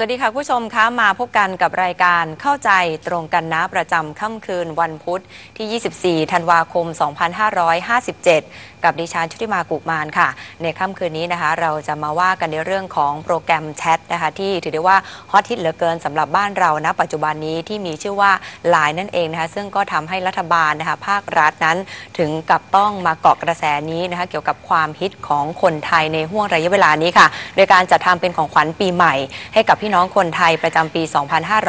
สวัสดีค่ะผู้ชมคะมาพบกันกับรายการเข้าใจตรงกันนะประจำค่ำคืนวันพุธที่ 24 ธันวาคม 2557 กับดิฉันชุติมากุมานค่ะ ในค่ำคืนนี้นะคะ เราจะมาว่ากันในเรื่องของโปรแกรมแชทนะคะ ที่ถือได้ว่าฮอตฮิตเหลือเกินสำหรับบ้านเราณปัจจุบันนี้ที่มีชื่อว่า Line นั่นเองนะคะ ซึ่งก็ทำให้รัฐบาลนะคะภาครัฐนั้นถึงกับต้องมาเกาะกระแสนี้นะคะ เกี่ยวกับความฮิตของคนไทยในห่วงระยะเวลานี้ค่ะ โดยการจัดทำเป็นของขวัญปีใหม่ให้กับพี่น้องคนไทยประจำปี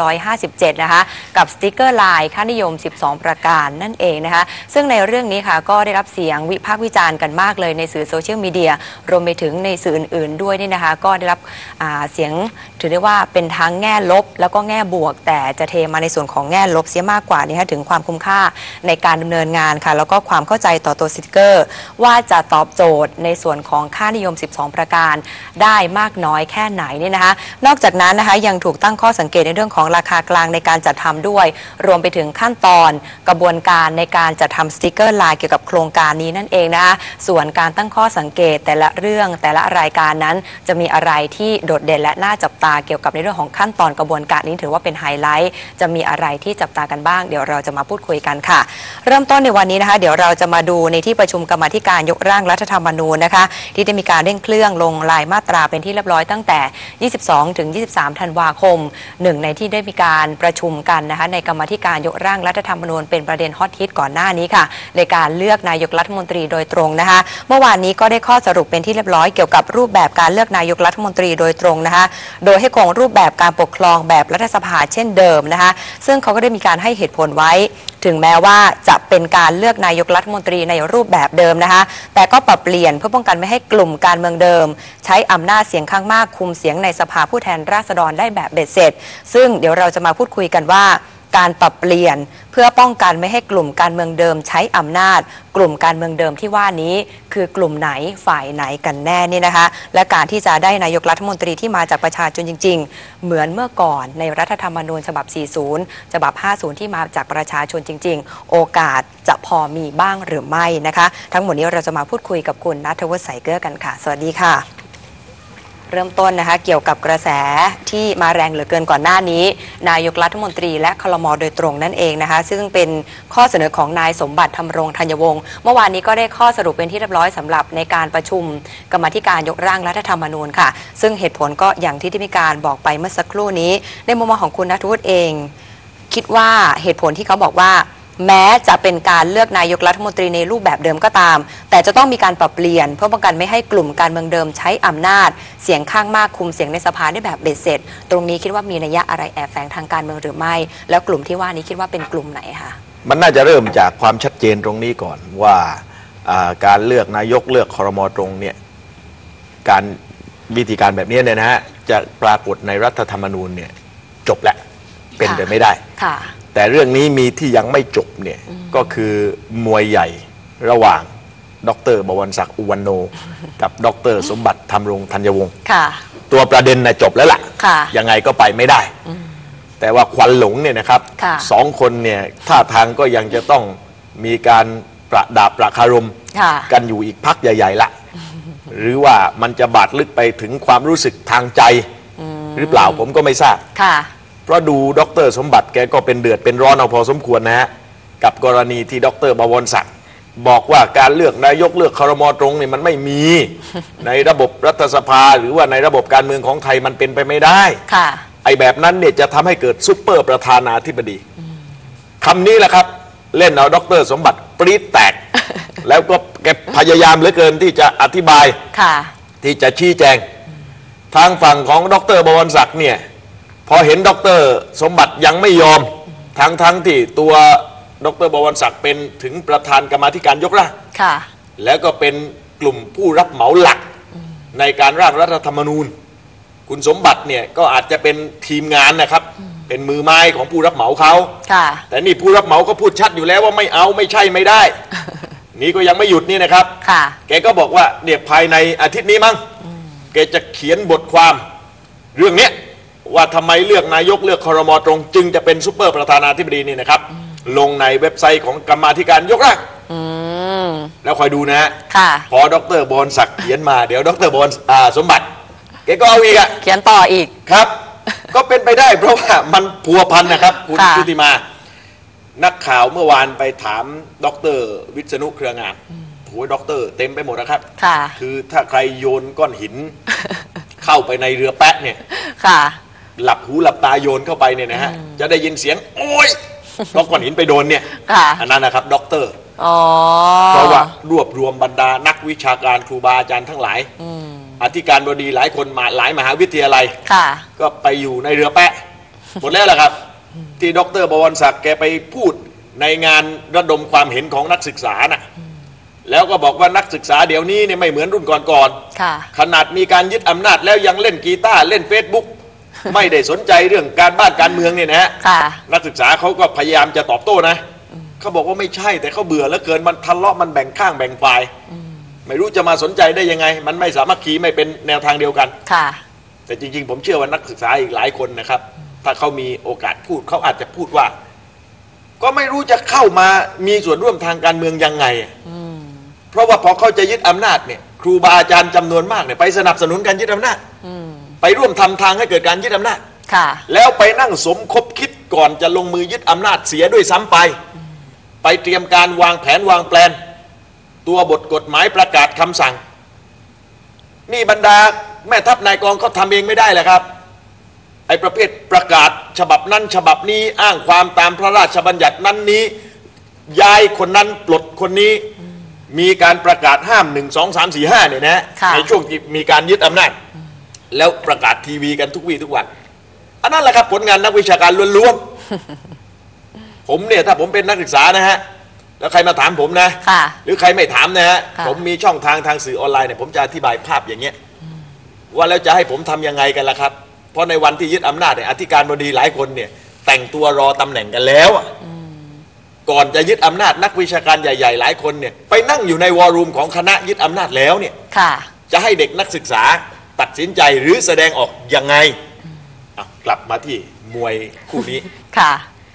2557 นะคะ กับสติกเกอร์ไลน์ค่านิยม 12 ประการนั่นเองนะคะ ซึ่งในเรื่องนี้ค่ะก็ได้รับเสียงวิพากษ์วิจารณ์กันมากเลยในสื่อโซเชียลมีเดียรวมไปถึงในสื่ออื่น ๆ ด้วยนี่นะคะ ก็ได้รับเสียงถือได้ว่าเป็นทั้งแง่ลบ แล้วก็แง่บวก แต่จะเทมาในส่วนของแง่ลบเสียมากกว่านี่คะถึงความคุ้มค่าในการดำเนินงานค่ะ แล้วก็ความเข้าใจต่อตัวสติกเกอร์ ว่าจะตอบโจทย์ในส่วนของค่านิยม 12 ประการ ได้มากน้อยแค่ไหนนี่นะคะ นอกจากนั้นนะคะยังถูกตั้งข้อสังเกตในเรื่องของราคากลางในการจัดทำด้วย รวมไปถึงขั้นตอนกระบวนการในการจัดทำสติกเกอร์ไลน์เกี่ยวกับโครงการนี้นั่นเองนะคะส่วนการตั้งข้อสังเกตแต่ละเรื่องแต่ละรายการนั้น จะมีอะไรที่โดดเด่นและน่าจับตาเกี่ยวกับในเรื่องของขั้นตอนกระบวนการนี้ถือว่าเป็นไฮไลท์จะมีอะไรที่จับตากันบ้าง เดี๋ยวเราจะมาพูดคุยกันค่ะ เริ่มต้นในวันนี้นะคะ เดี๋ยวเราจะมาดูในที่ประชุมกรรมธิการยกร่างรัฐธรรมนูญนะคะ ที่ได้มีการเร่งเครื่องลงลายมาตราเป็นที่เรียบร้อยตั้งแต่ 22 ถึง23 ธันวาคม หนึ่งในที่ได้มีการประชุมกันนะคะในกรรมธิการยกร่างรัฐธรรมนูญเป็นประเด็นฮอตฮิตก่อนหน้านี้ค่ะ ในการเลือกนายกรัฐมนตรีโดยตรงนะคะเมื่อวานนี้ก็ได้ข้อสรุปเป็นที่เรียบร้อยเกี่ยวกับรูปแบบการเลือกนายกรัฐมนตรีโดยตรงนะคะโดยให้คงรูปแบบการปกครองแบบรัฐสภาเช่นเดิมนะคะซึ่งเขาก็ได้มีการให้เหตุผลไว้ ถึงแม้ว่าจะเป็นการเลือกนายกรัฐมนตรีในรูปแบบเดิมนะคะ แต่ก็ปรับเปลี่ยนเพื่อป้องกันไม่ให้กลุ่มการเมืองเดิม ใช้อำนาจเสียงข้างมากคุมเสียงในสภาผู้แทนราษฎรได้แบบเบ็ดเสร็จ ซึ่งเดี๋ยวเราจะมาพูดคุยกันว่า การปรับเปลี่ยน เพื่อป้องกันไม่ให้กลุ่มการเมืองเดิมใช้อำนาจ กลุ่มการเมืองเดิมที่ว่านี้ คือกลุ่มไหนฝ่ายไหนกันแน่นี่นะคะ และการที่จะได้นายกรัฐมนตรีที่มาจากประชาชนจริง ๆ เหมือนเมื่อก่อนในรัฐธรรมนูญฉบับ 40 ฉบับ 50 ที่มาจากประชาชนจริง ๆ โอกาสจะพอมีบ้างหรือไม่นะคะ ทั้งหมดนี้เราจะมาพูดคุยกับคุณนัทวุฒิสายเกลือกันค่ะ สวัสดีค่ะ เริ่มต้นนะคะเกี่ยวกับกระแสที่มาแรงเหลือเกินก่อนหน้านี้ นายกรัฐมนตรีและคลมโดยตรงนั่นเองนะคะซึ่งเป็นข้อเสนอของนายสมบัติธรรมรงธัญวงศ์เมื่อวานนี้ก็ได้ข้อสรุปเป็นที่เรียบร้อยสำหรับในการประชุมกรรมธิการยกร่างรัฐธรรมนูญค่ะ ซึ่งเหตุผลก็อย่างที่ได้มีการบอกไปเมื่อสักครู่นี้ ในมุมมองของคุณนัทวุฒิเอง คิดว่าเหตุผลที่เขาบอกว่า แม้จะเป็นการเลือกนายกรัฐมนตรีในรูปแบบเดิมก็ตาม แต่จะต้องมีการปรับเปลี่ยน เพื่อป้องกันไม่ให้กลุ่มการเมืองเดิมใช้อำนาจ เสียงข้างมากคุมเสียงในสภาได้แบบเบ็ดเสร็จ ตรงนี้คิดว่ามีนัยยะอะไรแอบแฝงทางการเมืองหรือไม่ แล้วกลุ่มที่ว่านี้คิดว่าเป็นกลุ่มไหนคะมันน่าจะเริ่มจากความชัดเจนตรงนี้ก่อนว่าอ่าการเลือกนายกเลือกคอรมอตรงเนี่ยการวิธีการแบบนี้เนี่ยนะฮะจะปรากฏในรัฐธรรมนูญเนี่ยจบแล้ว เป็นค่ะไปไม่ได้ ค่ะ แต่เรื่องนี้มีที่ยังไม่จบเนี่ยก็คือมวยใหญ่ระหว่างดรบวรศักดิ์อุวันโน กับดรสมบัติธรรมรงธัญวงศ์ค่ะ ตัวประเด็นนะจบแล้วล่ะ ค่ะ ยังไงก็ไปไม่ได้ แต่ว่าควันหลงเนี่ยนะครับค่ะ สองคนเนี่ยท่าทางก็ยังจะต้องมีการประดาบประคารม ค่ะ กันอยู่อีกพักใหญ่ ๆ ละ หรือว่ามันจะบาดลึกไปถึงความรู้สึกทางใจ หรือเปล่าผมก็ไม่ทราบ ค่ะ เพราะดูดรสมบัติแกก็เป็นเดือดเป็นร้อนเอาพอสมควรนะฮะกับกรณีที่ดรบวรศักดิ์บอกว่าการเลือกนายกเลือกครมตรงนี่มันไม่มีในระบบรัฐสภาหรือว่าในระบบการเมืองของไทยมันเป็นไปไม่ได้ค่ะไอ้แบบนั้นเนี่ยจะทำให้เกิดซุปเปอร์ประธานาธิบดีคำนี้แหละครับ เล่นเอาดรสมบัติปรี๊ดแตก แล้วก็แกพยายามเหลือเกินที่จะอธิบายค่ะ ที่จะชี้แจง ทางฝั่งของดรบวรศักดิ์เนี่ย พอเห็นดรสมบัติยังไม่ยอม ทั้งทั้งที่ตัวดรบวรศักดิ์เป็นถึงประธานกรรมาธิการยกร่างค่ะ แล้วก็เป็นกลุ่มผู้รับเหมาหลักในการร่างรัฐธรรมนูญ คุณสมบัติเนี่ยก็อาจจะเป็นทีมงานนะครับ เป็นมือไม้ของผู้รับเหมาเขาค่ะ แต่นี่ผู้รับเหมาก็พูดชัดอยู่แล้วว่าไม่เอาไม่ใช่ไม่ได้ นี่ก็ยังไม่หยุดนี่นะครับ ค่ะ แกก็บอกว่าเนี่ยภายในอาทิตย์นี้มั้งแกจะเขียนบทความเรื่องเนี้ย ว่าทำไมเลือกนายกเลือกคอรมอตรง จึงจะเป็นซูเปอร์ประธานาธิบดีนี่นะครับ ลงในเว็บไซต์ของกรรมาธิการยกร่างอืม แล้วคอยดูนะฮะค่ะ พอดรบอลศักดิ์เขียนมาเดี๋ยวดรบอลอ่าสมบัติแกก็เอาอีกอะ เขียนต่ออีก ครับ ก็เป็นไปได้เพราะว่ามันพัวพันนะครับ คุณค่ะ ชุติมา นักข่าวเมื่อวานไปถามดรวิษณุเครืองามโอ้ยด็อกเตอร์เต็มไปหมดนะครับ ค่ะ คือถ้าใครโยนก้อนหิน เข้าไปในเรือแป๊ะเนี่ย ค่ะ หลับหูหลับตาโยนเข้าไปเนี่ยนะฮะจะได้ยินเสียง โอ้ยเพราะก้อนหินไปโดนเนี่ยค่ะ อันนั้นนะครับด็อกเตอร์อ๋อเพราะว่ารวบรวมบรรดานักวิชาการครูบาอาจารย์ทั้งหลาย อืมอธิการบดีหลายคนมาหลายมหาวิทยาลัย ค่ะ ก็ไปอยู่ในเรือแปะหมดแล้วล่ะครับ ที่ดรบวรศักดิ์แกไปพูดในงานระดมความเห็นของนักศึกษาน่ะแล้วก็บอกว่านักศึกษาเดี๋ยวนี้เนี่ยไม่เหมือนรุ่นก่อนค่ะ ๆขนาดมีการยึดอำนาจแล้วยังเล่นกีตาร์เล่นเฟซบุ๊ก ไม่ได้สนใจเรื่องการบ้านการเมืองเนี่ยนะฮะค่ะนักศึกษาเขาก็พยายามจะตอบโต้นะเขาบอกว่าไม่ใช่แต่เขาเบื่อแล้วเกินมันทะเลาะมันแบ่งข้างแบ่งฝ่ายไม่รู้จะมาสนใจได้ยังไง มันไม่สามัคคีไม่เป็นแนวทางเดียวกันค่ะ แต่จริง ๆ ผมเชื่อว่านักศึกษาอีกหลายคนนะครับ ถ้าเขามีโอกาสพูดเขาอาจจะพูดว่า ก็ไม่รู้จะเข้ามามีส่วนร่วมทางการเมืองยังไงอืมเพราะว่าพอเขาจะยึดอำนาจเนี่ย ครูบาอาจารย์จำนวนมากเนี่ยไปสนับสนุนการยึดอำนาจอืม ไปร่วมทำทางให้เกิดการยึดอำนาจค่ะ แล้วไปนั่งสมคบคิดก่อนจะลงมือยึดอำนาจเสียด้วยซ้ำไป ไปเตรียมการวางแผนวางแปลน ตัวบทกฎหมายประกาศคำสั่ง นี่บรรดาแม่ทัพนายกองเขาทำเองไม่ได้แหละครับไอ้ประเภทประกาศฉบับนั้นฉบับนี้อ้างความตามพระราชบัญญัตินั้นนี้ย้ายคนนั้นปลดคนนี้มีการประกาศห้ามหนึ่งสองสามสี่ห้าเนี่ยนะค่ะในช่วงที่มีการยึดอำนาจ แล้วประกาศทีวีกันทุกวี่ทุกวัน อันนั้นแหละครับผลงานนักวิชาการล้วนๆ ผมเนี่ยถ้าผมเป็นนักศึกษานะฮะ แล้วใครมาถามผมนะ ค่ะ หรือใครไม่ถามนะฮะ ค่ะ ผมมีช่องทางทางสื่อออนไลน์เนี่ยผมจะอธิบายภาพอย่างเงี้ย ว่าแล้วจะให้ผมทำยังไงกันล่ะครับ เพราะในวันที่ยึดอำนาจเนี่ยอธิการบดีหลายคนเนี่ย แต่งตัวรอตำแหน่งกันแล้วอะก่อนจะยึดอำนาจนักวิชาการใหญ่ ๆ หลายคนเนี่ยไปนั่งอยู่ในวอลลุ่มของคณะยึดอำนาจแล้วเนี่ย ค่ะ จะให้เด็กนักศึกษา ตัดสินใจหรือแสดงออกยังไงอะกลับมาที่มวยคู่นี้ ค่ะ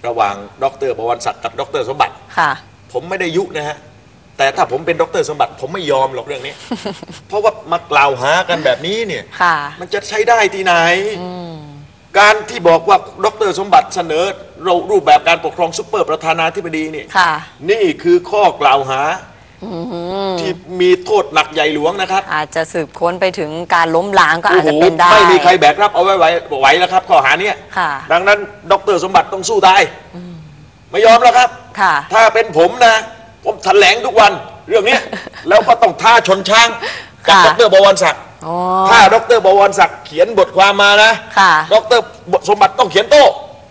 ระหว่างดรบวรศักดิ์กับดรสมบัติ ค่ะ ผมไม่ได้ยุนะฮะ แต่ถ้าผมเป็นดรสมบัติ ผมไม่ยอมหรอกเรื่องนี้ เพราะว่ามากล่าวหากันแบบนี้เนี่ย ค่ะ มันจะใช้ได้ที่ไหน อืม การที่บอกว่าดรสมบัติเสนอรูปแบบการปกครองซุปเปอร์ประธานาธิบดีเนี่ย ค่ะ นี่คือข้อกล่าวหาอืม ที่มีโทษหนักใหญ่หลวงนะครับอาจจะสืบค้นไปถึงการล้มล้างก็โอ้อาจโหจะเป็นได้ ไม่มีใครแบกรับเอาไว้ไหวไหวแล้วครับข้อหาเนี้ยค่ะดังนั้น ดรสมบัติต้องสู้ตายไม่ยอมแล้วครับค่ะถ้าเป็นผมนะ ผมแถลงทุกวันเรื่องเนี้ยแล้วก็ต้องท้าชนช้างกับค่ะดรบวรศักดิ์อ๋อถ้าดรบวรศักดิ์เขียนบทความมานะค่ะดรสมบัติต้องเขียนโต้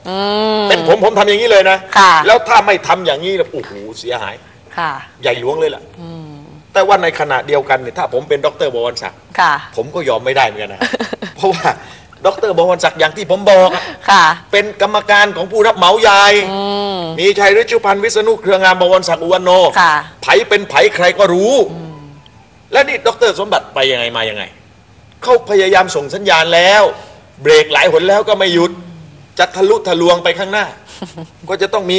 อืมเป็นผมผมทำอย่างนี้เลยนะค่ะแล้วถ้าไม่ทำอย่างนี้นะโอ้โหเสียหาย ค่ะ ใหญ่หลวงเลยล่ะอืมแต่ว่าในขณะเดียวกันเนี่ยถ้าผมเป็นดรบวรศักดิ์ค่ะผมก็ยอมไม่ได้เหมือนกันนะเพราะว่าดรบวรศักดิ์อย่างที่ผมบอกอะค่ะเป็นกรรมการของผู้รับเหมาใหญ่อืมมีชัยฤชุพันธ์วิษณุเครืองามบวรศักดิ์อุวันโนค่ะไผเป็นไผใครก็รู้ และนี่ดรสมบัติไปยังไงมายังไงเขาพยายามส่งสัญญาณแล้ว เบรกหลายหนแล้วก็ไม่หยุดจะทะลุทะลวงไปข้างหน้า ก็จะต้องมี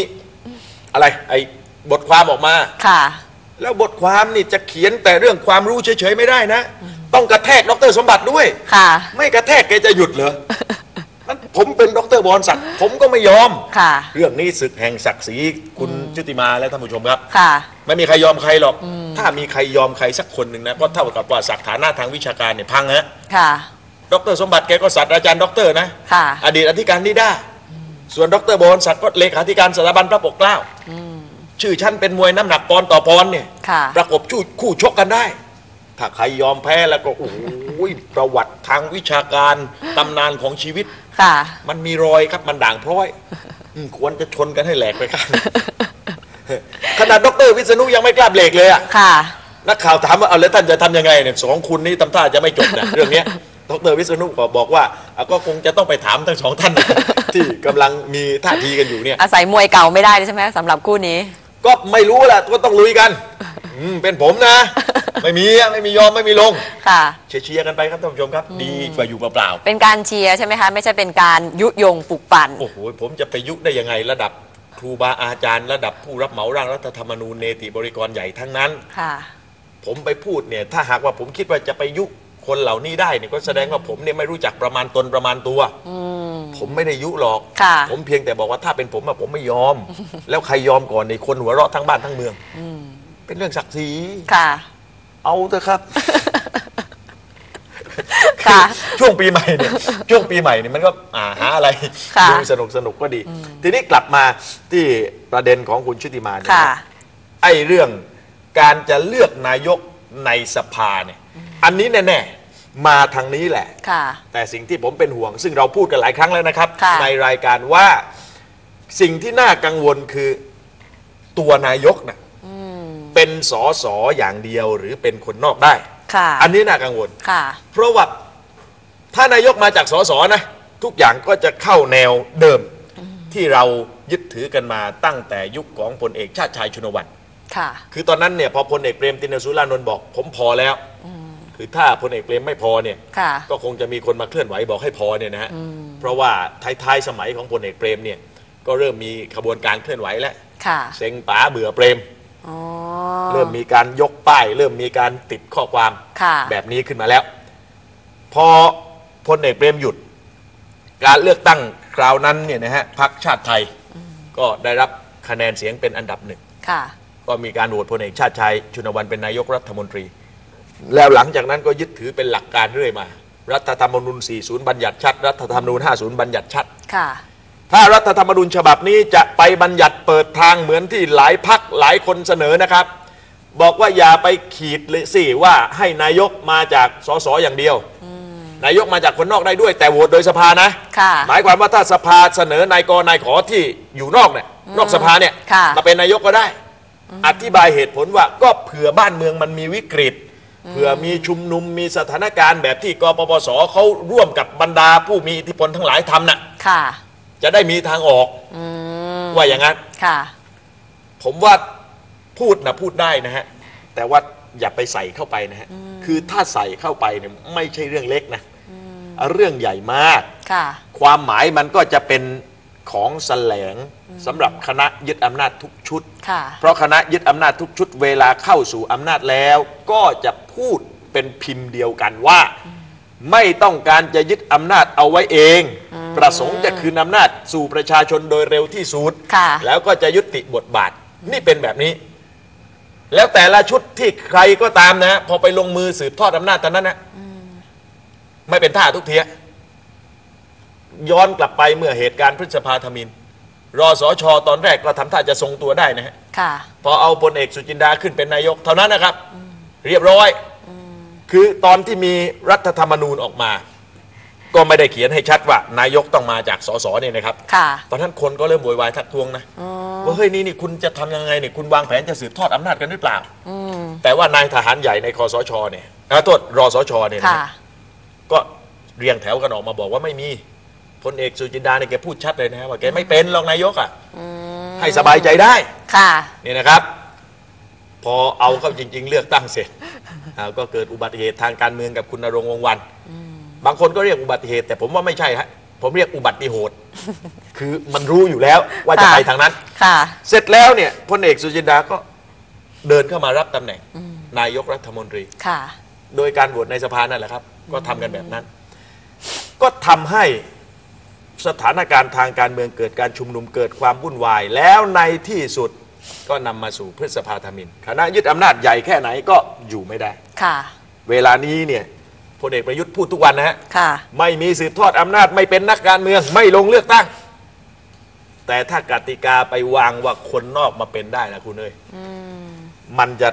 อะไรไอ้ บทความออกมา ค่ะ แล้วบทความนี่จะเขียนแต่เรื่องความรู้เฉยๆไม่ได้นะ ต้องกระแทกดรสมบัติด้วย ค่ะ ไม่กระแทกแกจะหยุดเหรอ นั้นผมเป็นดรบอลศักดิ์ผมก็ไม่ยอม ค่ะ เรื่องนี้ศึกแห่งศักดิ์ศรีคุณชุติมาและท่านผู้ชมครับ ค่ะ ไม่มีใครยอมใครหรอก ถ้ามีใครยอมใครสักคนหนึ่งนะก็เท่ากับว่าศักดิ์ฐานะทางวิชาการเนี่ยพังฮะค่ะ ดรสมบัติแกก็ศาสตราจารย์ด็อกเตอร์นะค่ะ อดีตอธิการนิด้าส่วนดรบอลศักดิ์ก็เลขาธิการสถาบันพระปกเกล้า อืม ชื่อชั้นเป็นมวยน้ำหนักปอนด์ต่อปอนด์เนี่ยค่ะ ประกบคู่คู่ชกกันได้ ถ้าใครยอมแพ้แล้วก็โอ้โหประวัติทางวิชาการตำนานของชีวิต ค่ะ มันมีรอยครับมันด่างพร้อยอืมควรจะชนกันให้แหลกไปครับขนาดดรวิษณุยังไม่กล้าเบรกเลยอะ ค่ะ นักข่าวถามว่าเอาแล้วท่านจะทำยังไงเนี่ยสองคุณนี้ทำท่าจะไม่จบนะเรื่องเนี้ยดรวิษณุก็บอกว่าอะก็คงจะต้องไปถามทั้งสองท่านที่กำลังมีท่าทีกันอยู่เนี่ย อาศัยมวยเก่าไม่ได้ใช่ไหมสำหรับคู่นี้ ก็ไม่รู้แหละก็ต้องลุยกันอืมเป็นผมนะ ไม่มีอะไม่มียอมไม่มีลง ค่ะ เชียร์ๆกันไปครับท่านผู้ชมครับ ดีกว่าอยู่เปล่าเป็นการเชียร์ใช่ไหมคะ ไม่ใช่เป็นการยุยงปลุกปั่น ๆโอ้โหผมจะไปยุได้ยังไงระดับครูบาอาจารย์ระดับผู้รับเหมาร่างรัฐธรรมนูญเนติบริกรใหญ่ทั้งนั้น ค่ะ ผมไปพูดเนี่ยถ้าหากว่าผมคิดว่าจะไปยุคนเหล่านี้ได้เนี่ยก็แสดงว่าผมเนี่ยไม่รู้จักประมาณตนประมาณตัว อืม ผผมไม่ได้ยุหรอก ค่ะ ผมเพียงแต่บอกว่าถ้าเป็นผมอะผมไม่ยอม แล้วใครยอมก่อนในคนหัวเราะทั้งบ้านทั้งเมืองเป็นเรื่องศักดิ์ศรีค่ะ เอาเถอะครับ ค่ะ ช่วงปีใหม่เนี่ยช่วงปีใหม่เนี่ยมันก็อ่าหาอะไรค่ะดูสนุกสนุกก็ดีทีนี้กลับมาที่ประเด็นของคุณชุติมาเนี่ยค่ะ นะไอ้เรื่องการจะเลือกนายกในสภาเนี่ย อันนี้แน่ๆ มาทางนี้แหละ ค่ะ แต่สิ่งที่ผมเป็นห่วง ซึ่งเราพูดกันหลายครั้งแล้วนะครับ ค่ะ ในรายการว่าสิ่งที่น่ากังวลคือตัวนายกนะเป็นสอสออย่างเดียวหรือเป็นคนนอกได้ ค่ะอันนี้น่ากังวล ค่ะ เพราะว่าถ้านายกมาจากสสนะ ทุกอย่างก็จะเข้าแนวเดิมที่เรายึดถือกันมาตั้งแต่ยุคของพลเอกชาติชายชุนวันค่ะ คือตอนนั้นเนี่ยพอพลเอกเปรมตินสุรานนท์บอก ผมพอแล้ว คือถ้าพลเอกเปรมไม่พอเนี่ยค่ะ ก็คงจะมีคนมาเคลื่อนไหวบอกให้พอเนี่ยนะฮะเพราะว่าท้ายๆสมัยของพลเอกเปรมเนี่ยก็เริ่มมีขบวนการเคลื่อนไหวแล้วค่ะเซ็งป๋าเบื่อเปรม อ๋อเริ่มมีการยกป้าย เริ่มมีการติดข้อความ ค่ะแบบนี้ขึ้นมาแล้ว พอพลเอกเปรมหยุด การเลือกตั้งคราวนั้นเนี่ยนะฮะพักชาติไทยก็ได้รับคะแนนเสียงเป็นอันดับหนึ่ง ค่ะ ก็มีการโหวตพลเอกชาติชัยชุนวันเป็นนายกรัฐมนตรี แล้วหลังจากนั้นก็ยึดถือเป็นหลักการเรื่อยมา รัฐธรรมนูญ 40 บัญญัติชัด รัฐธรรมนูญ 50 บัญญัติชัดค่ะ ถ้ารัฐธรรมนูญฉบับนี้จะไปบัญญัติเปิดทางเหมือนที่หลายพักหลายคนเสนอนะครับ บอกว่าอย่าไปขีดเลยสิว่าให้นายกมาจากสสอย่างเดียวนายกมาจากคนนอกได้ด้วยแต่โหวตโดยสภานะค่ะหมายความว่าถ้าสภาเสนอนายกนายขอที่อยู่นอกเนี่ยนอกสภาเนี่ยค่ะมาเป็นนายกก็ได้ อธิบายเหตุผลว่าก็เผื่อบ้านเมืองมันมีวิกฤต เผื่อมีชุมนุมมีสถานการณ์แบบที่กปปสเขาร่วมกับบรรดาผู้มีอิทธิพลทั้งหลายทำน่ะ ค่ะ จะได้มีทางออกอืมว่าอย่างนั้น ค่ะ ผมว่าพูดนะพูดได้นะฮะ แต่ว่าอย่าไปใส่เข้าไปนะฮะ คือถ้าใส่เข้าไปเนี่ยไม่ใช่เรื่องเล็กนะเรื่องใหญ่มาก ค่ะ ความหมายมันก็จะเป็นของแสลงสำหรับคณะยึดอำนาจทุกชุด ค่ะ เพราะคณะยึดอำนาจทุกชุดเวลาเข้าสู่อำนาจแล้ว ก็จะ พูดเป็นพิมพ์เดียวกันว่า ไม่ต้องการจะยึดอำนาจเอาไว้เอง ประสงค์จะคืนอำนาจสู่ประชาชนโดยเร็วที่สุดค่ะแล้วก็จะยุติบทบาทนี่เป็นแบบนี้ แล้วแต่ละชุดที่ใครก็ตามนะ พอไปลงมือสืบทอดอำนาจตอนนั้นนะไม่เป็นท่าทุกเทียย้อนกลับไปเมื่อเหตุการณ์พฤษภาธมินรอสอชอตอนแรกก็ทำท่าจะทรงตัวได้นะฮะค่ะพอเอาพลเอกสุจินดาขึ้นเป็นนายก เท่านั้นนะครับ เรียบร้อย คือตอนที่มีรัฐธรรมนูญออกมา ก็ไม่ได้เขียนให้ชัดว่า นายกต้องมาจากสสเนี่ยนะครับ ค่ะ ตอนนั้นคนก็เริ่มโวยวายทักท้วงนะอ๋อว่าเฮ้ยนี่นี่คุณจะทำยังไงเนี่ยคุณวางแผนจะสืบทอดอำนาจกันหรือเปล่า อืม แต่ว่านายทหารใหญ่ในคอสชเนี่ยอ่าโทษรอสชเนี่ยนะค่ะ ก็เรียงแถวกันออกมาบอกว่าไม่มีพลเอกสุจินดาเนี่ยแกพูดชัดเลยนะฮะว่าแกไม่เป็นรองนายกอะอืมให้สบายใจได้ค่ะนี่นะครับ พอเอาเข้าจริง ๆ เลือกตั้งเสร็จอ่าก็เกิดอุบัติเหตุทางการเมืองกับคุณนรงค์วงศ์วันบางคนก็เรียกอุบัติเหตุ แต่ผมว่าไม่ใช่ฮะผมเรียกอุบัติโหด คือมันรู้อยู่แล้วว่าจะค่ะไปทางนั้น ค่ะ เสร็จแล้วเนี่ยพลเอกสุจินดาก็เดินเข้ามารับตำแหน่งนายกรัฐมนตรี ค่ะ โดยการโหวตในสภานั่นแหละครับ ก็ทำกันแบบนั้น ก็ทำให้สถานการณ์ทางการเมืองเกิดการชุมนุมเกิดความวุ่นวาย แล้วในที่สุด ก็นำมาสู่พฤษภาธมินคณะยึดอำนาจใหญ่แค่ไหนก็อยู่ไม่ได้ ค่ะ เวลานี้เนี่ยพลเอกประยุทธ์พูดทุกวันนะฮะ ค่ะ ไม่มีสืบทอดอำนาจไม่เป็นนักการเมืองไม่ลงเลือกตั้ง แต่ถ้ากติกาไปวางว่าคนนอกมาเป็นได้นะคุณเอ้ยอืม มันจะ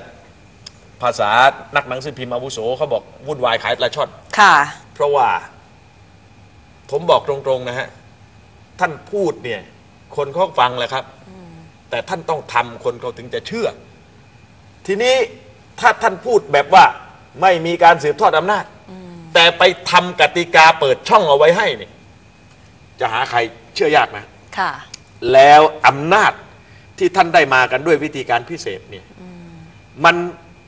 ภาษานักหนังสือพิมพ์อาวุโสเขาบอกวุ่นวายขายปลาช่อน ค่ะ เพราะว่า ผมบอกตรงๆนะฮะ ท่านพูดเนี่ย คนเขาฟังแหละครับ แต่ท่านต้องทำคนเขาถึงจะเชื่อ ทีนี้ถ้าท่านพูดแบบว่าไม่มีการสืบทอดอำนาจ แต่ไปทำกติกาเปิดช่องเอาไว้ให้เนี่ยจะหาใครเชื่อยากนะค่ะแล้วอำนาจที่ท่านได้มากันด้วยวิธีการพิเศษเนี่ยมัน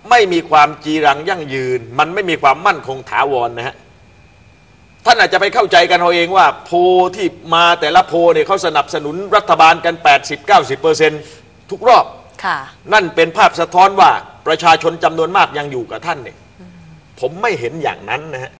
ไม่มีความจีรังยั่งยืน มันไม่มีความมั่นคงถาวรนะฮะ ท่านอาจจะไปเข้าใจกันเอาเองว่า โพลที่มาแต่ละโพลเนี่ยเขาสนับสนุนรัฐบาลกัน 80-90เปอร์เซ็นทุกรอบ ค่ะ นั่นเป็นภาพสะท้อนว่าประชาชนจำนวนมากยังอยู่กับท่านเนี่ยผมไม่เห็นอย่างนั้นนะฮะ